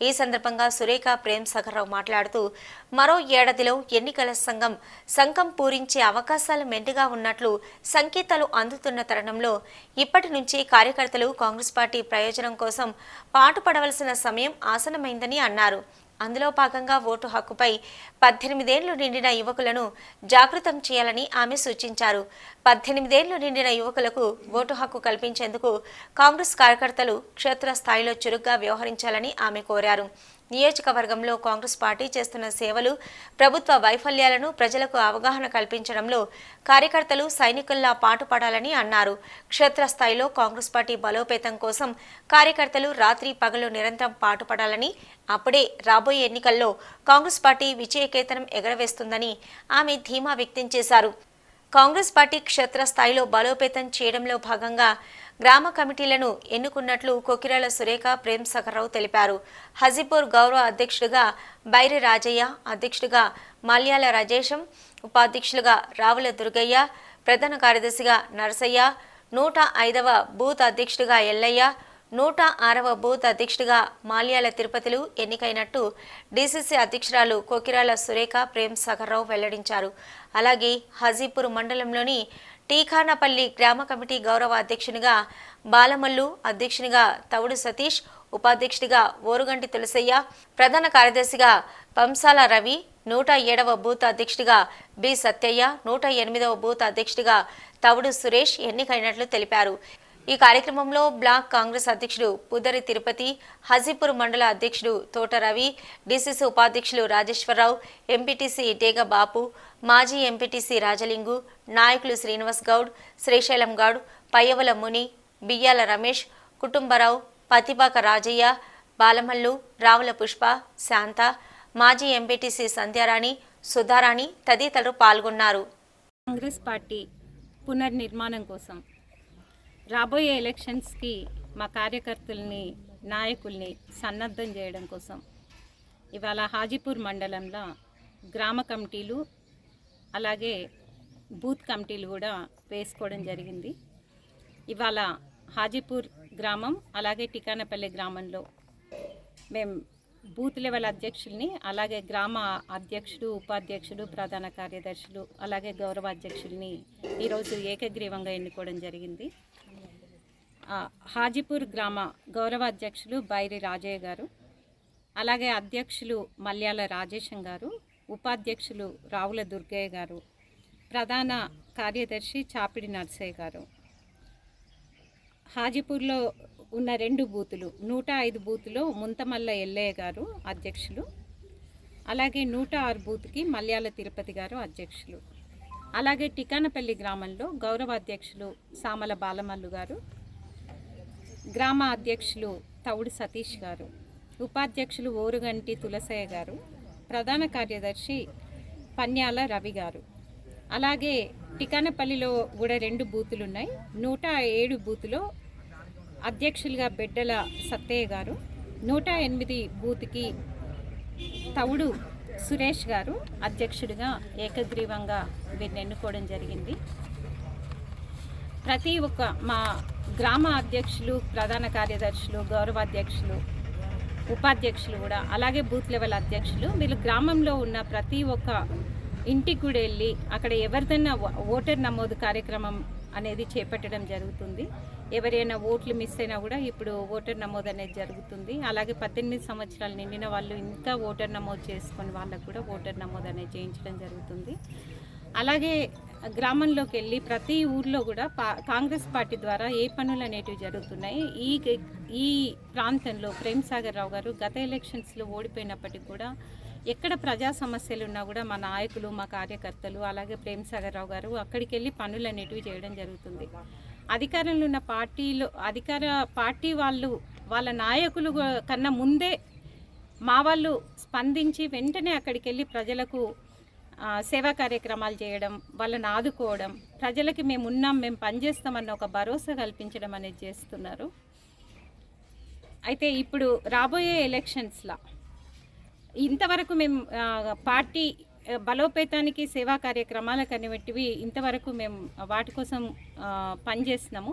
ఈ సందర్భంగా సురేఖ ప్రేమ్ సగర్రావు మాట్లాడుతూ మరో ఏడాదిలో ఎన్నికల సంఘం సంఘం పూరించే అవకాశాలు మెండుగా ఉన్నట్లు సంకేతాలు అందుతున్న తరుణంలో ఇప్పటి నుంచి కార్యకర్తలు కాంగ్రెస్ పార్టీ ప్రయోజనం కోసం పాటుపడవలసిన సమయం ఆసనమైందని అన్నారు. అందులో భాగంగా ఓటు హక్కుపై పద్దెనిమిదేళ్ళు నిండిన యువకులను జాగృతం చేయాలని ఆమె సూచించారు. పద్దెనిమిదేళ్ళు నిండిన యువకులకు ఓటు హక్కు కల్పించేందుకు కాంగ్రెస్ కార్యకర్తలు క్షేత్రస్థాయిలో చురుగ్గా వ్యవహరించాలని ఆమె కోరారు. నియోజకవర్గంలో కాంగ్రెస్ పార్టీ చేస్తున్న సేవలు ప్రభుత్వ వైఫల్యాలను ప్రజలకు అవగాహన కల్పించడంలో కార్యకర్తలు సైనికుల్లా పాటుపడాలని అన్నారు. క్షేత్రస్థాయిలో కాంగ్రెస్ పార్టీ బలోపేతం కోసం కార్యకర్తలు రాత్రి పగలు నిరంతరం పాటుపడాలని అప్పుడే రాబోయే ఎన్నికల్లో కాంగ్రెస్ పార్టీ విజయకేతనం ఎగరవేస్తుందని ఆమె ధీమా వ్యక్తం చేశారు. కాంగ్రెస్ పార్టీ క్షేత్రస్థాయిలో బలోపేతం చేయడంలో భాగంగా గ్రామ కమిటీలను ఎన్నుకున్నట్లు కొకిరాల సురేఖ ప్రేమ్ సగర్రావు తెలిపారు. హజీపూర్ గౌరవ అధ్యక్షుడిగా బైరి రాజయ్య అధ్యక్షుడిగా మల్యాల రాజేశం ఉపాధ్యక్షులుగా రావుల దుర్గయ్య ప్రధాన కార్యదర్శిగా నరసయ్య నూట ఐదవ బూత్ అధ్యక్షుడిగా ఎల్లయ్య నూట ఆరవ బూత్ అధ్యక్షుడిగా మాల్యాల తిరుపతిలు ఎన్నికైనట్టు డీసీసీ అధ్యక్షురాలు కోకిరాల సురేఖ ప్రేమ్ సాగర్రావు వెల్లడించారు. అలాగే హజీపూర్ మండలంలోని టీఖానపల్లి గ్రామ కమిటీ గౌరవ అధ్యక్షునిగా బాలమల్లు అధ్యక్షునిగా తవుడు సతీష్ ఉపాధ్యక్షుడిగా ఓరుగంటి తులసయ్య ప్రధాన కార్యదర్శిగా పంసాల రవి నూట ఏడవ బూత్ అధ్యక్షుడిగా బి సత్యయ్య నూట ఎనిమిదవ బూత్ అధ్యక్షుడిగా తవుడు సురేష్ ఎన్నికైనట్లు తెలిపారు. ఈ కార్యక్రమంలో బ్లాక్ కాంగ్రెస్ అధ్యక్షుడు పుదరి తిరుపతి హజీపూర్ మండల అధ్యక్షుడు తోట రవి డిసిసి ఉపాధ్యక్షులు రాజేశ్వరరావు ఎంపీటీసీ ఇటేగ బాపు మాజీ ఎంపీటీసీ రాజలింగు నాయకులు శ్రీనివాస్ గౌడ్ శ్రీశైలం గౌడ్ పయ్యవల ముని బియ్యాల రమేష్ కుటుంబరావు పతిపాక రాజయ్య బాలమల్లు రావుల పుష్ప శాంత మాజీ ఎంపీటీసీ సంధ్యారాణి సుధారాణి తదితరులు పాల్గొన్నారు. కాంగ్రెస్ పార్టీ పునర్నిర్మాణం కోసం రాబోయే ఎలక్షన్స్కి మా కార్యకర్తల్ని నాయకుల్ని సన్నద్ధం చేయడం కోసం ఇవాళ హాజీపూర్ మండలంలో గ్రామ కమిటీలు అలాగే బూత్ కమిటీలు కూడా వేసుకోవడం జరిగింది. ఇవాళ హాజీపూర్ గ్రామం అలాగే టికానపల్లి గ్రామంలో మేము బూత్ లెవెల్ అధ్యక్షుల్ని అలాగే గ్రామ అధ్యక్షుడు ఉపాధ్యక్షుడు ప్రధాన కార్యదర్శులు అలాగే గౌరవ అధ్యక్షుల్ని ఈరోజు ఏకగ్రీవంగా ఎన్నుకోవడం జరిగింది. హాజీపూర్ గ్రామ గౌరవ అధ్యక్షులు బైరి రాజయ్య గారు అలాగే అధ్యక్షులు మల్యాల రాజేశం గారు ఉపాధ్యక్షులు రావుల దుర్గయ్య గారు ప్రధాన కార్యదర్శి చాపిడి నర్సయ్య గారు. హాజీపూర్లో ఉన్న రెండు బూతులు నూట ఐదు బూతులో ముంతమల్ల ఎల్లయ్య గారు అధ్యక్షులు. అలాగే నూట ఆరు బూత్కి మల్యాల తిరుపతి గారు అధ్యక్షులు. అలాగే టికానపల్లి గ్రామంలో గౌరవ అధ్యక్షులు సామల బాలమల్లు గారు గ్రామ అధ్యక్షులు తవుడు సతీష్ గారు ఉపాధ్యక్షులు ఓరుగంటి తులసయ్య గారు ప్రధాన కార్యదర్శి పన్యాల రవి గారు. అలాగే టికానపల్లిలో కూడా రెండు బూతులు ఉన్నాయి నూట ఏడు బూతులో అధ్యక్షులుగా బిడ్డల సత్తయ్య గారు నూట ఎనిమిది బూత్కి తవుడు సురేష్ గారు అధ్యక్షుడిగా ఏకగ్రీవంగా వీరిని ఎన్నుకోవడం జరిగింది. ప్రతి ఒక్క మా గ్రామ అధ్యక్షులు ప్రధాన కార్యదర్శులు గౌరవ అధ్యక్షులు ఉపాధ్యక్షులు కూడా అలాగే బూత్ లెవెల్ అధ్యక్షులు వీళ్ళు గ్రామంలో ఉన్న ప్రతి ఒక్క ఇంటికి కూడా వెళ్ళి అక్కడ ఎవరిదైనా ఓటర్ నమోదు కార్యక్రమం అనేది చేపట్టడం జరుగుతుంది. ఎవరైనా ఓట్లు మిస్ అయినా కూడా ఇప్పుడు ఓటర్ నమోదు అనేది జరుగుతుంది. అలాగే పద్దెనిమిది సంవత్సరాలు నిండిన వాళ్ళు ఇంకా ఓటర్ నమోదు చేసుకొని వాళ్ళకు కూడా ఓటర్ నమోదు అనేది చేయించడం జరుగుతుంది. అలాగే గ్రామంలోకి వెళ్ళి ప్రతి ఊర్లో కూడా పా కాంగ్రెస్ పార్టీ ద్వారా ఏ పనులు అనేటివి జరుగుతున్నాయి? ఈ ఈ ప్రాంతంలో ప్రేమ్ సాగర్ రావు గారు గత ఎలక్షన్స్లో ఓడిపోయినప్పటికీ కూడా ఎక్కడ ప్రజా సమస్యలు ఉన్నా కూడా మా నాయకులు మా కార్యకర్తలు అలాగే ప్రేమ్ సాగర్ రావు గారు అక్కడికి వెళ్ళి పనులు అనేటివి చేయడం జరుగుతుంది. అధికారంలో ఉన్న పార్టీలో అధికార పార్టీ వాళ్ళు వాళ్ళ నాయకులు కన్నా ముందే మా వాళ్ళు స్పందించి వెంటనే అక్కడికి వెళ్ళి ప్రజలకు సేవా కార్యక్రమాలు చేయడం వాళ్ళని ఆదుకోవడం ప్రజలకి మేము ఉన్నాం మేము పనిచేస్తామన్న ఒక భరోసా కల్పించడం అనేది చేస్తున్నారు. అయితే ఇప్పుడు రాబోయే ఎలక్షన్స్లో ఇంతవరకు మేము పార్టీ బలోపేతానికి సేవా కార్యక్రమాలకు అనేటివి ఇంతవరకు మేము వాటి కోసం పనిచేస్తున్నాము.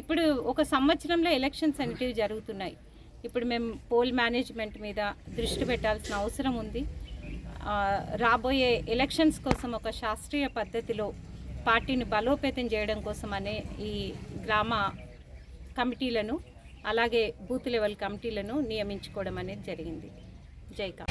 ఇప్పుడు ఒక సంవత్సరంలో ఎలక్షన్స్ అనేటివి జరుగుతున్నాయి. ఇప్పుడు మేము పోల్ మేనేజ్మెంట్ మీద దృష్టి పెట్టాల్సిన అవసరం ఉంది. రాబోయే ఎలక్షన్స్ కోసం ఒక శాస్త్రీయ పద్ధతిలో పార్టీని బలోపేతం చేయడం కోసం అనే ఈ గ్రామ కమిటీలను అలాగే బూత్ లెవెల్ కమిటీలను నియమించుకోవడం అనేది జరిగింది. జైకా